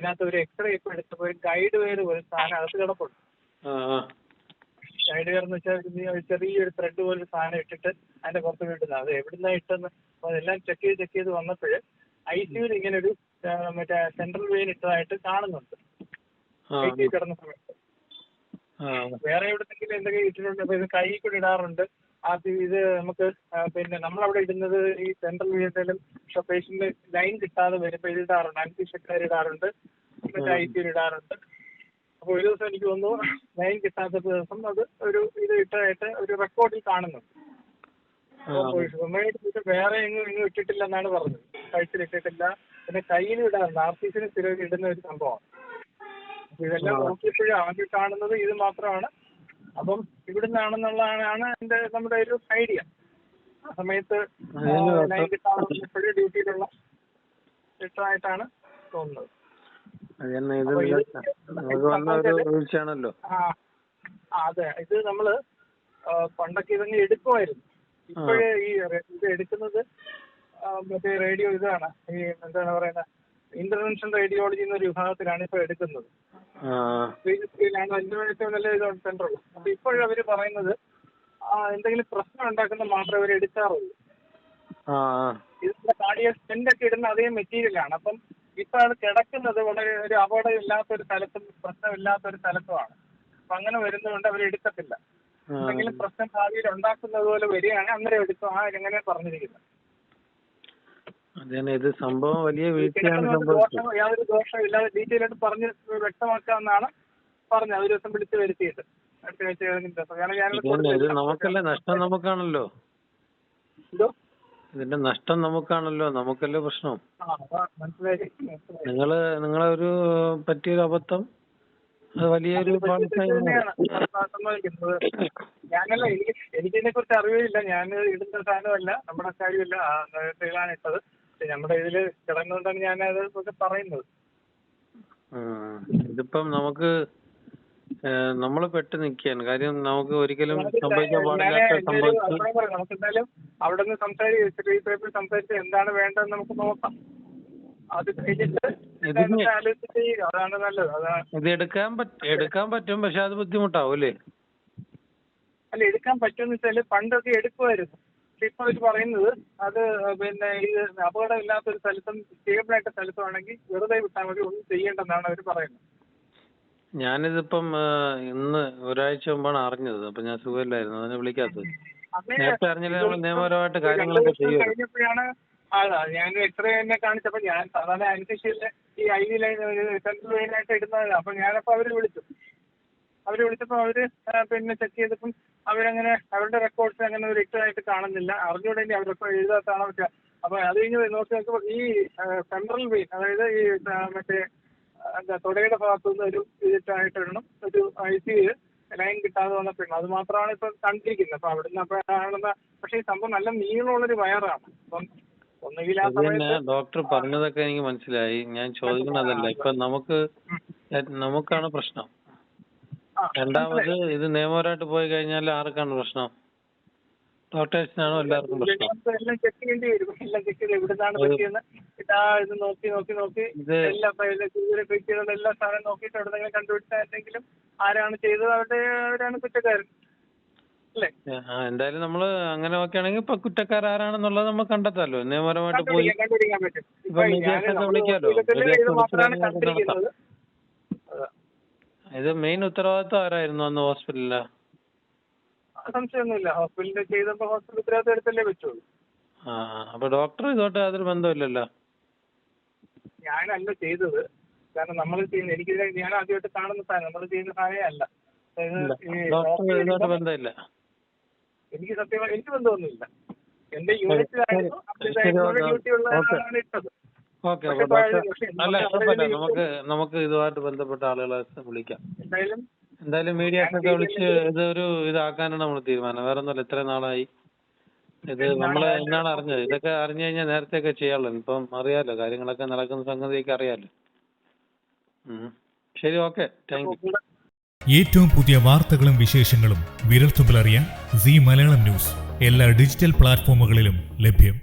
ഇതിനകത്ത് ഒരു എക്സ്റേ ഇപ്പൊ എടുത്തപ്പോ ഒരു ഗൈഡ് വയർ ഒരു സാധനം അകത്ത് കിടപ്പുണ്ട്. ഗൈഡ് വയർ എന്ന് വെച്ചാൽ ചെറിയൊരു ത്രെഡ് പോലെ സാധനം ഇട്ടിട്ട് അതിന്റെ പുറത്ത് വീട്ടുന്നത്. അത് എവിടുന്ന ഇട്ടെന്ന്? അതെല്ലാം ചെക്ക് ചെയ്ത് ചെക്ക് ചെയ്ത് വന്നപ്പോൾ ഐ സിയുൽ ഇങ്ങനെ ഒരു മറ്റേ സെൻട്രൽ വെയിൻ ഇട്ടതായിട്ട് കാണുന്നുണ്ട്. ഐ സി കിടന്ന സമയത്ത്. വേറെ എവിടെന്നെങ്കിലും എന്തെങ്കിലും ഇട്ടിട്ടുണ്ട് അപ്പൊ ഇത് കൈ കൂടി ഇടാറുണ്ട്. അത് ഇത് നമുക്ക് പിന്നെ നമ്മൾ അവിടെ ഇടുന്നത് ഈ സെൻട്രൽ വീട്ടിലും പേഷ്യന്റ് ലൈൻ കിട്ടാതെ വരുമ്പോൾ ഇതിടാറുണ്ട്. അൻസിഷക്കാർ ഇടാറുണ്ട്. മറ്റേ ഐ സിയിൽ ഇടാറുണ്ട്. അപ്പൊ ഒരു ദിവസം എനിക്ക് തോന്നുന്നു ലൈൻ കിട്ടാത്ത ദിവസം അത് ഒരു ഇത് ഇട്ടായിട്ട് ഒരു റെക്കോർഡിൽ കാണുന്നുണ്ട് ഇത് വേറെ എങ്ങും എങ്ങും ഇട്ടിട്ടില്ല എന്നാണ് പറഞ്ഞത്. കഴുത്തിൽ ഇട്ടിട്ടില്ല. പിന്നെ കയ്യിൽ ഇടാറുണ്ട്. ആർ സി സിന് സ്ഥിരം ഇടുന്ന ഒരു സംഭവമാണ്. ഇതെല്ലാം. നോക്കിയപ്പോഴും ആദ്യം കാണുന്നത് ഇത് മാത്രമാണ്. അപ്പം ഇവിടുന്നാണെന്നുള്ളതാണ് എന്റെ നമ്മുടെ ഒരു ഐഡിയ. ആ സമയത്ത് ഡ്യൂട്ടിയിലുള്ള ഇട്ടതായിട്ടാണ് തോന്നുന്നത്. അത് ഇത് നമ്മൾ പണ്ടൊക്കെ ഇതങ്ങ് എടുക്കുമായിരുന്നു. ഇപ്പോഴേ ഈ ഇത് എടുക്കുന്നത് മറ്റേ റേഡിയോ ഇതാണ്. ഈ എന്താണ് പറയുന്നത്? ഇന്റർവെൻഷൻ റേഡിയോളജി എന്നൊരു വിഭാഗത്തിലാണ് ഇപ്പൊ എടുക്കുന്നത്. ആ. ശ്രീജിത്തിയിലാണ് അതിന്റെ ഏറ്റവും നല്ല ഇത് സെന്റർ അപ്പൊ ഇപ്പോഴും അവർ പറയുന്നത് എന്തെങ്കിലും പ്രശ്നം ഉണ്ടാക്കുന്ന മാത്രമേ അവർ എടുക്കാറുള്ളൂ. ഇതിന്റെ കാർഡിയ സ്റ്റെന്റ് ഒക്കെ ഇടുന്ന അതേ മെറ്റീരിയലാണ് അപ്പം ഇപ്പൊ അത് കിടക്കുന്നത് വളരെ ഒരു അപകടം ഇല്ലാത്ത ഒരു സ്ഥലത്തും പ്രശ്നമില്ലാത്ത ഒരു സ്ഥലത്തുമാണ്. അപ്പൊ അങ്ങനെ വരുന്നതുകൊണ്ട് അവർ എടുക്കത്തില്ല. എന്തെങ്കിലും പ്രശ്നം ഭാവിയിൽ ഉണ്ടാക്കുന്നത് പോലെ വരികയാണെങ്കിൽ അന്നേരം എടുക്കും. ആ എങ്ങനെ പറഞ്ഞിരിക്കുന്നത്. അത് തന്നെ ഇത് സംഭവം വലിയ വീഴ്ചയാണ് സംഭവിച്ചത്. യാതൊരു ദോഷവും ഇല്ലാതെ ഡീറ്റെയിൽ ആയിട്ട് പറഞ്ഞ് വ്യക്തമാക്കാമെന്നാണ് പറഞ്ഞത്. ഒരു ദിവസം വിളിച്ച് വരുത്തിയിട്ട്. അടുത്ത ആഴ്ച ഏതെങ്കിലും ദിവസം. കാരണം ഞാൻ ഇത് നമുക്കല്ലേ നഷ്ടം നമുക്കാണല്ലോ. എന്തോ? ഇതിന്റെ നഷ്ടം നമുക്കാണല്ലോ നമുക്കല്ലേ പ്രശ്നം. നിങ്ങൾ നിങ്ങളെ ഒരു പറ്റിയൊരു അബദ്ധം അത് വലിയൊരു ഞാനല്ല എനിക്ക് എനിക്കിതിനെ കുറിച്ച് അറിവില്ല. ഞാൻ ഇടുന്ന സാധനമല്ല നമ്മുടെ കാര്യമല്ല. ഇട്ടത്. നമ്മുടെ ഇതിൽ കിടന്നുകൊണ്ടാണ് ഞാൻ അതൊക്കെ പറയുന്നത്. ഇതിപ്പം നമുക്ക് നമ്മൾ പെട്ട് നിൽക്കാൻ കാര്യം നമുക്ക് ഒരിക്കലും സംഭവിക്കാൻ പാടില്ലാത്ത നമുക്ക് എന്തായാലും അവിടെ നിന്ന് സംസാരിച്ച് സംസാരിച്ച് എന്താണ് വേണ്ടതെന്ന് നമുക്ക് നോക്കാം. അത് കഴിഞ്ഞിട്ട് അതാണ് നല്ലത്. അതാണ് ഇത് എടുക്കാൻ പറ്റ എടുക്കാൻ പറ്റും പക്ഷെ അത് ബുദ്ധിമുട്ടാവും അല്ലേ? അല്ല എടുക്കാൻ പറ്റുമെന്ന് വെച്ചാൽ പണ്ടൊക്കെ എടുക്കുമായിരുന്നു. പക്ഷെ ഇപ്പൊ ഇത് പറയുന്നത് അത് പിന്നെ ഇത് അപകടമില്ലാത്ത ഒരു സ്ഥലത്തും സ്റ്റേബിൾ ആയിട്ട് സ്ഥലത്തുമാണെങ്കിൽ വെറുതെ വിട്ടാൽ മതി ഒന്നും ചെയ്യേണ്ടെന്നാണ് അവർ പറയുന്നത്. ഞാനിതിപ്പം ഇന്ന് ഒരാഴ്ച മുമ്പാണ് അറിഞ്ഞത്. അപ്പൊ ഞാൻ സുഖമില്ലായിരുന്നു. അതിനെ വിളിക്കാത്തത്. നേരത്തെ അറിഞ്ഞില്ല. നമ്മൾ നിയമപരമായിട്ട് കാര്യങ്ങളൊക്കെ ചെയ്യും കഴിഞ്ഞപ്പോഴാണ് ഞാൻ എക്സ്റേ തന്നെ കാണിച്ചപ്പോ ഞാൻ സാധാരണ അനസ്തേഷ്യയിൽ ഈ ഐ വി ലൈൻ സെൻട്രൽ ലൈനായിട്ട് ഇടുന്നതാണ് അപ്പൊ ഞാനപ്പോ അവർ വിളിച്ചു. അവർ വിളിച്ചപ്പോൾ അവർ പിന്നെ ചെക്ക് ചെയ്തപ്പം അവരങ്ങനെ അവരുടെ റെക്കോർഡ്സ് അങ്ങനെ ഒരു ഇട്ടതായിട്ട് കാണുന്നില്ല. അറിഞ്ഞൂടെ ഇനി അവരൊക്കെ എഴുതാത്താണ് പറ്റുക അപ്പൊ അത് കഴിഞ്ഞ് നോക്കി നോക്കുമ്പോൾ ഈ സെൻട്രൽ വെയിൻ അതായത് ഈ മറ്റേ എന്താ തുടയുടെ ഭാഗത്തുനിന്ന് ഒരു ഇതിട്ടായിട്ട് ഇടണം ഒരു ഐ സി ലൈൻ കിട്ടാതെ വന്നപ്പോഴും അത് മാത്രമാണ് ഇപ്പൊ കണ്ടിരിക്കുന്നത്. അപ്പൊ അവിടുന്ന് അപ്പൊ ആണെന്ന പക്ഷെ ഈ സംഭവം നല്ല നീളമുള്ളൊരു വയറാണ് അപ്പം ഒന്നുകിൽ ആ സമയത്ത് ഡോക്ടർ പറഞ്ഞതൊക്കെ എനിക്ക് മനസ്സിലായി. ഞാൻ ചോദിക്കുന്നതല്ല ഇപ്പൊ നമുക്ക് നമുക്കാണ് പ്രശ്നം. രണ്ടാമത് ഇത് നിയമപരമായിട്ട് പോയി കഴിഞ്ഞാൽ ആർക്കാണ് പ്രശ്നം? ഡോക്ടേഴ്സിനാണോ എല്ലാവർക്കും പ്രശ്നം? ഇതിനകത്ത് എല്ലാം ചെക്ക് ചെയ്യേണ്ടി വരും എല്ലാം ചെക്ക് ചെയ്ത് എവിടുന്നാണ് അത് പറ്റിയെന്ന് ഇതാ ഇത് നോക്കി നോക്കി നോക്കി. ഇത് എല്ലാ ചെക്ക് ചെയ്ത എല്ലാ സാധനം നോക്കിയിട്ട് എവിടെന്നെങ്കിലും കണ്ടുപിടിച്ചാൽ എന്തെങ്കിലും ആരാണ് ചെയ്തത് അവരുടെ അവരാണ് കുറ്റക്കാരൻ. അല്ലേ? ആ, എന്തായാലും നമ്മൾ അങ്ങനെ നോക്കുകയാണെങ്കിൽ ഇപ്പൊ കുറ്റക്കാരാരാണെന്നുള്ളത് നമ്മൾ കണ്ടെത്താലോ നിയമപരമായിട്ട് പോയി ഇപ്പൊ നമ്മൾ വിളിക്കാലോ. ഹോസ്പിറ്റലിൽ മീഡിയാസ് ഇത് മാത്രമാണ് വിളിച്ച് കണ്ടിരിക്കുന്നത് അതാ. ഇത് മെയിൻ ഉത്തരവാദിത്വം ആരായിരുന്നു അന്ന് ഹോസ്പിറ്റലിൽ ആ, സംശയമൊന്നുമില്ല. ഹോസ്പിറ്റലിൽ ചെയ്തപ്പോ ഹോസ്പിറ്റൽ ഉത്തരവാദിത്തം എടുത്തല്ലേ പറ്റുള്ളൂ. ആ അപ്പോൾ അപ്പൊ ഡോക്ടർ ഇതോട്ട് യാതൊരു ബന്ധമില്ലല്ലോ ഞാനല്ല ചെയ്തത്. കാരണം നമ്മൾ ചെയ്യുന്ന എനിക്ക് ഞാൻ ആദ്യമായിട്ട് കാണുന്ന സാധനം. നമ്മൾ ചെയ്യുന്ന സാധനമേ അല്ല. ഡോക്ടർ ഇതോട്ട് ബന്ധമില്ല. എനിക്ക് സത്യമായി എനിക്ക് ബന്ധമൊന്നുമില്ല. എന്റെ യൂണിറ്റിലായിരുന്നു ഡ്യൂട്ടി ഉള്ളതാണ് ഇട്ടത്. ഓക്കെ അല്ല നമുക്ക് കുഴപ്പമില്ല നമുക്ക് നമുക്ക് ഇതുമായിട്ട് ബന്ധപ്പെട്ട ആളുകളെ വിളിക്കാം. എന്തായാലും എന്തായാലും മീഡിയാസ് ഒക്കെ വിളിച്ച് ഇതൊരു ഇതാക്കാനാണ് നമ്മൾ തീരുമാനം. വേറെ ഒന്നുമില്ല ഇത്രയും നാളായി. ഇത് നമ്മൾ എന്നാണ് അറിഞ്ഞത്? ഇതൊക്കെ അറിഞ്ഞു കഴിഞ്ഞാൽ നേരത്തെ ഒക്കെ ചെയ്യാമല്ലോ. ഇപ്പം അറിയാലോ കാര്യങ്ങളൊക്കെ നടക്കുന്ന സംഗതിയൊക്കെ അറിയാലോ. ശരി ഓക്കെ. താങ്ക് യു ഏറ്റവും പുതിയ വാർത്തകളും വിശേഷങ്ങളും വിരൽത്തുമ്പിൽ അറിയാൻ സി മലയാളം ന്യൂസ്. എല്ലാ ഡിജിറ്റൽ പ്ലാറ്റ്ഫോമുകളിലും ലഭ്യം.